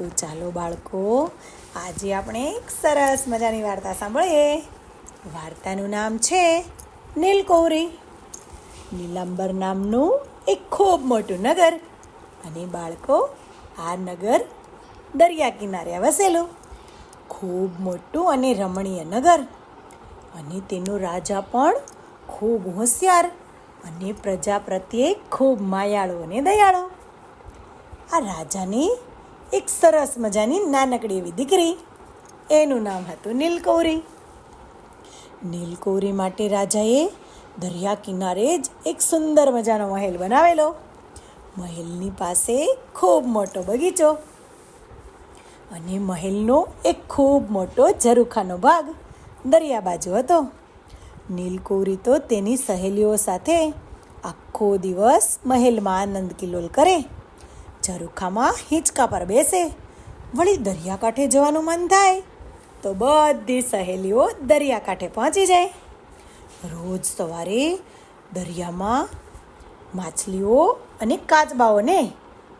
તો ચાલો બાળકો, આજે આપણે એક સરસ મજાની વાર્તા સાંભળીએ. વાર્તાનું નામ છે નીલકૌરી. નીલાંબર નામનું એક ખૂબ મોટું નગર અને બાળકો, આ નગર દરિયા કિનારે વસેલું. ખૂબ મોટું અને રમણીય નગર અને તેનો રાજા પણ ખૂબ હોશિયાર અને પ્રજા પ્રત્યે ખૂબ માયાળો અને દયાળો. આ રાજાની એક સરસ મજાની નાનકડી એવી દીકરી. એનું નામ હતું નીલકૌરી. નીલકૌરી માટે રાજાએ દરિયા કિનારે જ એક સુંદર મજાનો મહેલ બનાવેલો. મહેલની પાસે ખૂબ મોટો બગીચો અને મહેલનો એક ખૂબ મોટો ઝરૂખાનો ભાગ દરિયા બાજુ હતો. નીલકૌરી તો તેની સહેલીઓ સાથે આખો દિવસ મહેલમાં આનંદ કિલોલ કરે. ઝરૂખામાં હિંચકા પર બેસે. વળી દરિયાકાંઠે જવાનું મન થાય તો બધી સહેલીઓ દરિયાકાંઠે પહોંચી જાય. રોજ સવારે દરિયામાં માછલીઓ અને કાચબાઓને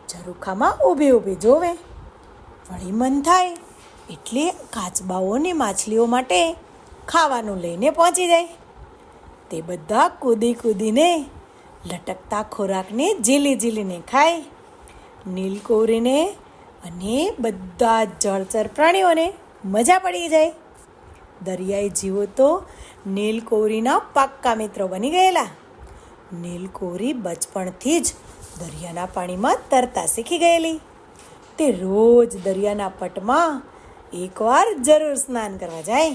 ઝરૂખામાં ઊભી ઊભી જોવે. વળી મન થાય એટલે કાચબાઓની માછલીઓ માટે ખાવાનું લઈને પહોંચી જાય. તે બધા કૂદી કૂદીને લટકતા ખોરાકને ઝીલી ઝીલીને ખાય. નીલકૌરીને અને બધા જ જળચર પ્રાણીઓને મજા પડી જાય. દરિયાઈ જીવો તો નીલકૌરીના પાક્કા મિત્રો બની ગયેલા. નીલકૌરી બચપણથી જ દરિયાના પાણીમાં તરતા શીખી ગયેલી. તે રોજ દરિયાના પટમાં એકવાર જરૂર સ્નાન કરવા જાય.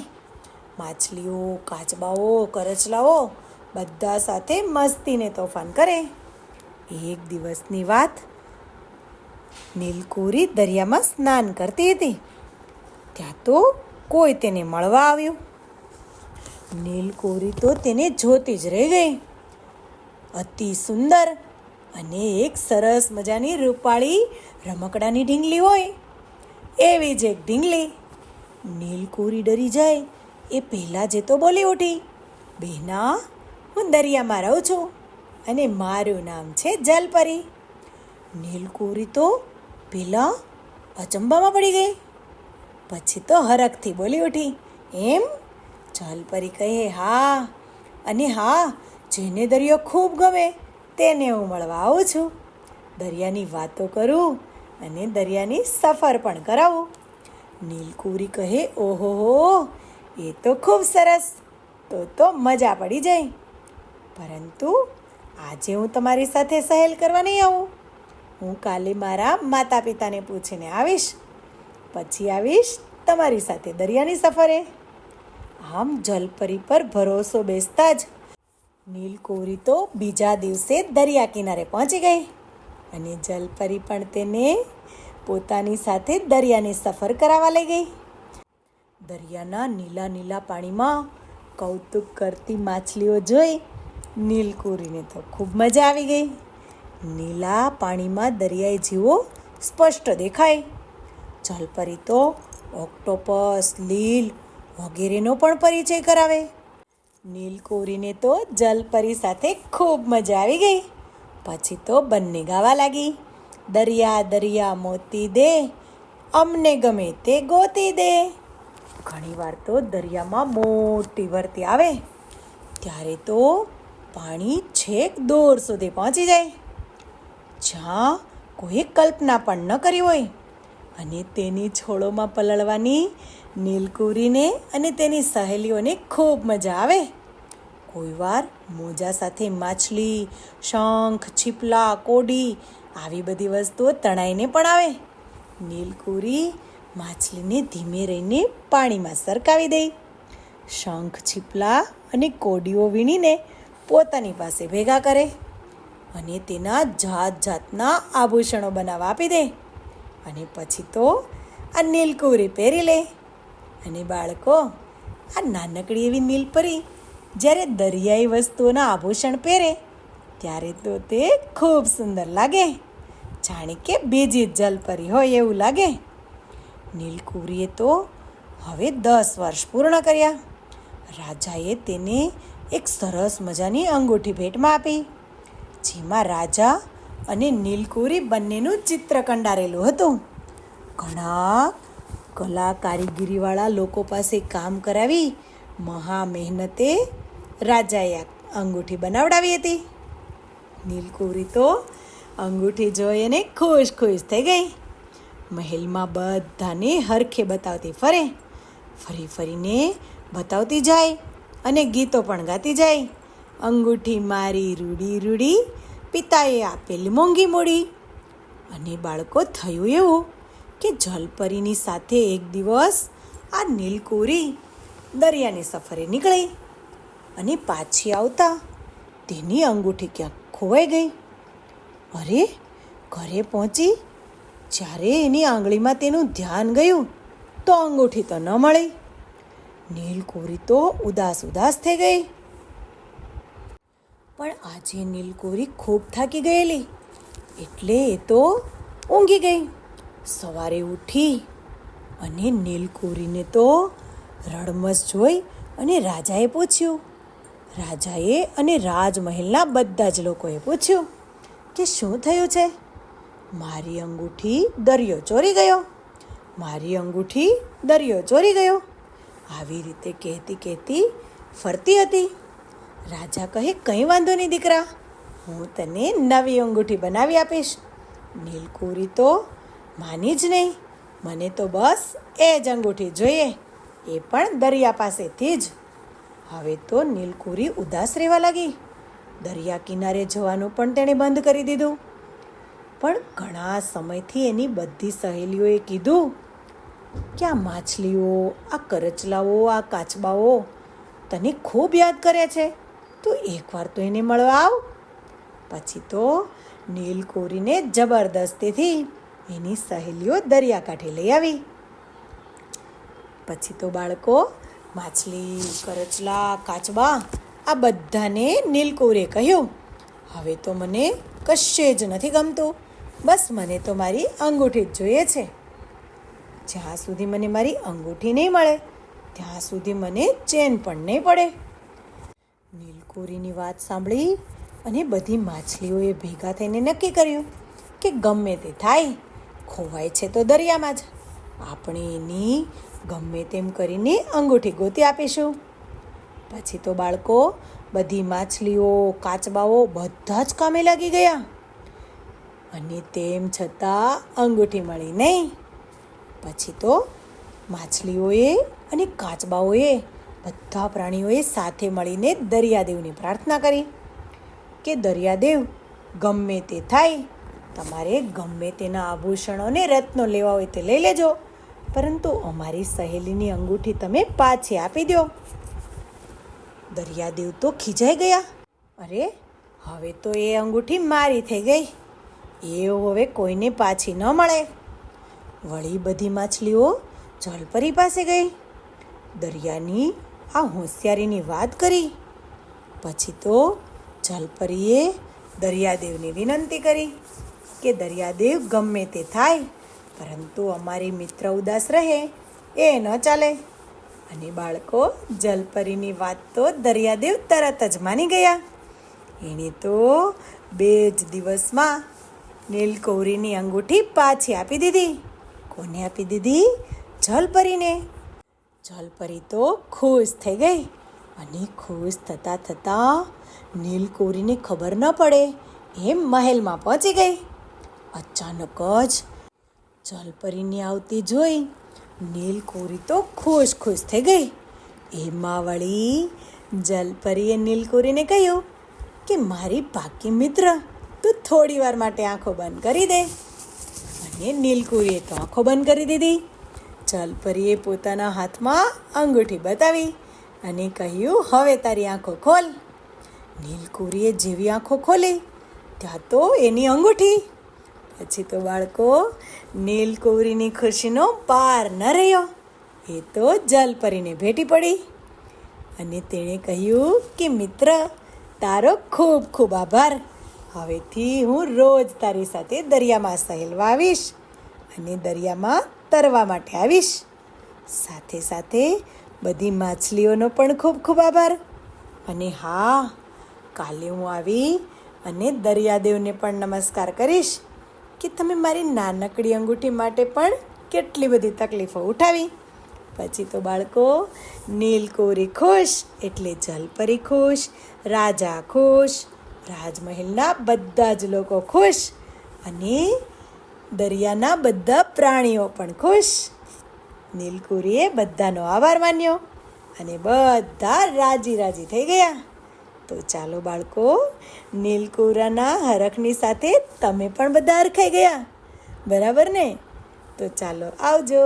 માછલીઓ, કાચબાઓ, કરચલાઓ બધા સાથે મસ્તીને તોફાન કરે. એક દિવસની વાત નીલકુરી દરિયામાં સ્નાન કરતી હતી. ત્યાં તો કોઈ તેને મળવા આવ્યું. નીલકુરી તો તેને જોતી જ રહી ગઈ. અતિ સુંદર અને એક સરસ મજાની રૂપાળી રમકડાની ઢીંગલી હોય. એવી જ એક ઢીંગલી. નીલકુરી ડરી જાય. એ પહેલાં જે તો બોલી ઉઠી બેના હું દરિયામાં રહું છું અને મારું નામ છે જલપરી. નીલકુરી તો પેલા અચંબામાં પડી ગઈ. પછી તો હરખથી બોલી ઉઠી, એમ? જલપરી કહે હા. અને હા, જેને દરિયો ખૂબ ગમે તેને હું મળવા આવું છું. દરિયાની વાતો કરું અને દરિયાની સફર પણ કરાવું. નીલકુરી કહે, ઓહો એ તો ખૂબ સરસ. તો તો મજા પડી જાય. પરંતુ આજે હું તમારી સાથે સહેલ કરવા નહીં આવું. હું કાલે મારા માતા પિતાને પૂછીને આવીશ. પછી આવીશ તમારી સાથે દરિયાની સફરે. આમ જલપરી પર ભરોસો બેસતા જ નીલકોરી તો બીજા દિવસે દરિયા કિનારે પહોંચી ગઈ અને જલપરી પણ તેને પોતાની સાથે દરિયાની સફર કરાવવા લઈ ગઈ. દરિયાના નીલા નીલા પાણીમાં કૌતુક કરતી માછલીઓ જોઈ નીલકુરીને તો ખૂબ મજા આવી ગઈ. નીલા પાણીમાં દરિયાઈ જીવો સ્પષ્ટ દેખાય. જલપરી તો ઓક્ટોપસ, લીલ વગેરેનો પણ પરિચય કરાવે. નીલકોરીને તો જલપરી સાથે ખૂબ મજા આવી ગઈ. પછી તો બંને ગાવા લાગી. દરિયા દરિયા મોતી દે, અમને ગમે તે ગોતી દે. ઘણીવાર તો દરિયામાં મોટી વરતી આવે. ત્યારે તો પાણી છેક દૂર સુધી પહોંચી જાય. જ્યાં કોઈ કલ્પના પણ ન કરી હોય. અને તેની છોડોમાં પલળવાની નીલકુરીને અને તેની સહેલીઓને ખૂબ મજા આવે. કોઈવાર મોજા સાથે માછલી, શંખ, છીપલા, કોડી આવી બધી વસ્તુઓ તણાઈને પણ આવે. નીલકુરી માછલીને ધીમે રહીને પાણીમાં સરકાવી દે. શંખ, છીપલા અને કોડીઓ વીણીને પોતાની પાસે ભેગા કરે. અને તેના જાત જાતના આભૂષણો બનાવવા આપી દે. અને પછી તો આ નીલકુરી પહેરી લે. અને બાળકો, આ નાનકડી એવી નીલપરી જ્યારે દરિયાઈ વસ્તુઓના આભૂષણ પહેરે, ત્યારે તો તે ખૂબ સુંદર લાગે. જાણે કે બીજી જલપરી હોય એવું લાગે. નીલકુરીએ તો હવે દસ વર્ષ પૂર્ણ કર્યા. રાજાએ તેને એક સરસ મજાની અંગૂઠી ભેટમાં આપી. જેમાં રાજા અને નીલકુરી બંનેનું ચિત્ર કંડારેલું હતું. ઘણા કલા કારીગીરીવાળા લોકો પાસે કામ કરાવી મહા મહેનતે રાજાએ અંગૂઠી બનાવડાવી હતી. નીલકુરી તો અંગૂઠી જોઈને ખુશ ખુશ થઈ ગઈ. મહેલમાં બધાને હરખે બતાવતી ફરે. ફરી ફરીને બતાવતી જાય અને ગીતો પણ ગાતી જાય. અંગૂઠી મારી રૂડી રૂડી, પિતાએ આપેલી મોંઘી મૂડી. અને બાળકો થયું એવું કે જલપરીની સાથે એક દિવસ આ નીલકુરી દરિયાની સફરે નીકળી અને પાછી આવતા તેની અંગૂઠી ક્યાંક ખોવાઈ ગઈ. અરે, ઘરે પહોંચી જ્યારે એની આંગળીમાં તેનું ધ્યાન ગયું તો અંગૂઠી તો ન મળી. નીલકોરી તો ઉદાસ ઉદાસ થઈ ગઈ. પણ આજે નીલકોરી ખૂબ થાકી ગયેલી. એટલે એ તો ઊંઘી ગઈ. સવારે ઉઠી અને નીલકોરીને તો રડમસ જોઈ અને રાજાએ પૂછ્યું. રાજાએ અને રાજમહેલના બધા જ લોકોએ પૂછ્યું કે શું થયું છે? મારી અંગૂઠી દરિયો ચોરી ગયો. મારી અંગૂઠી દરિયો ચોરી ગયો. આવી રીતે કહેતી કહેતી ફરતી હતી. રાજા કહે, કંઈ વાંધો નહીં દીકરા, હું તને નવી અંગૂઠી બનાવી આપીશ. નીલકુરી તો, માની જ નહીં, મને તો બસ એ જ અંગૂઠી જોઈએ, એ પણ દરિયા પાસેથી જ. હવે તો નીલકુરી ઉદાસ રહેવા લાગી. દરિયા કિનારે જવાનું પણ તેણે બંધ કરી દીધું. પણ ઘણા સમયથી એની બધી સહેલીઓએ કીધું, કે આ માછલીઓ, આ કરચલાઓ, આ કાચબાઓ તને ખૂબ યાદ કરે છે. તું એકવાર તો એને મળવા આવ. પછી તો નીલકોરીને જબરદસ્તીથી એની સહેલીઓ દરિયાકાંઠે લઈ આવી. પછી તો બાળકો માછલી, કરચલા, કાચબા, આ બધાને નીલકોરે કહ્યું. હવે તો મને કશે જ નથી ગમતું. બસ મને તો મારી અંગૂઠી જ જોઈએ છે. જ્યાં સુધી મને મારી અંગૂઠી નહીં મળે, ત્યાં સુધી મને ચેન પણ નહીં પડે. નીલકોરીની વાત સાંભળી અને બધી માછલીઓએ ભેગા થઈને નક્કી કર્યું કે ગમે તે થાય, ખોવાય છે તો દરિયામાં જ. આપણે એની ગમે તેમ કરીને અંગૂઠી ગોતી આપીશું. પછી તો બાળકો, બધી માછલીઓ, કાચબાઓ બધા જ કામે લાગી ગયા. અને તેમ છતાં અંગૂઠી મળી નહીં. પછી તો માછલીઓએ અને કાચબાઓએ બધા પ્રાણીઓએ સાથે મળીને દરિયાદેવની પ્રાર્થના કરી કે દરિયાદેવ, ગમે તે થાય, તમારે ગમે તેના આભૂષણો અને રત્નો લેવા હોય તે લઈ લેજો. પરંતુ અમારી સહેલીની અંગૂઠી તમે પાછી આપી દો. દરિયાદેવ તો ખીજાઈ ગયા. અરે, હવે તો એ અંગૂઠી મારી થઈ ગઈ. એ હવે કોઈને પાછી ન મળે. વળી બધી માછલીઓ જલપરી પાસે ગઈ. દરિયાની આ હોશિયારીની વાત કરી. પછી તો જલપરીએ દરિયાદેવને વિનંતી કરી કે દરિયાદેવ ગમે તે થાય, પરંતુ અમારી મિત્ર ઉદાસ રહે, એ ન ચાલે. અને બાળકો, જલપરીની વાત તો દરિયાદેવ તરત જ માની ગયા. એણે તો બે જ દિવસમાં નીલકૌરીની અંગૂઠી પાછી આપી દીધી. કોને આપી દીધી? જલપરીને. જલપરી તો ખુશ થઈ ગઈ અને ખુશ થતાં થતાં નીલકોરીને ખબર ન પડે એમ મહેલમાં પહોંચી ગઈ. અચાનક જ જલપરીની આવતી જોઈ નીલકોરી તો ખુશ ખુશ થઈ ગઈ. એમાં વળી જલપરીએ નીલકોરીને કહ્યું કે મારી બાકી મિત્ર તું થોડી વાર માટે આંખો બંધ કરી દે. અને નીલકુરીએ તો આંખો બંધ કરી દીધી. જલપરીએ પોતાના હાથમાં અંગૂઠી બતાવી અને કહ્યું, હવે તારી આંખો ખોલ. નીલકુરીએ જેવી આંખો ખોલી, ત્યાં તો એની અંગૂઠી. પછી તો બાળકો, નીલકુરીની ખુશીનો પાર ન રહ્યો, એ તો જલપરીને ભેટી પડી. અને તેણે કહ્યું કે, મિત્ર, તારો ખૂબ ખૂબ આભાર. હવેથી હું રોજ તારી સાથે દરિયામાં સહેલવા આવીશ અને દરિયામાં તરવા માટે આવીશ. સાથે સાથે બધી માછલીઓનો પણ ખૂબ ખૂબ આભાર. અને હા, કાલે હું આવી અને દરિયાદેવને પણ નમસ્કાર કરીશ કે તમે મારી નાનકડી અંગૂઠી માટે પણ કેટલી બધી તકલીફો ઉઠાવી. પછી તો બાળકો, નીલકોરી ખુશ એટલે જલપરી ખુશ, રાજા ખુશ, રાજમહેલના બધા જ લોકો ખુશ. અને દરિયાના બધા પ્રાણીઓ પણ ખુશ. નીલકુરીએ બધાનો આભાર માન્યો અને બધા રાજી રાજી થઈ ગયા. તો ચાલો બાળકો, નીલકુરાના હરખની સાથે તમે પણ બધા હરખાઈ ગયા. બરાબર ને? તો ચાલો આવજો.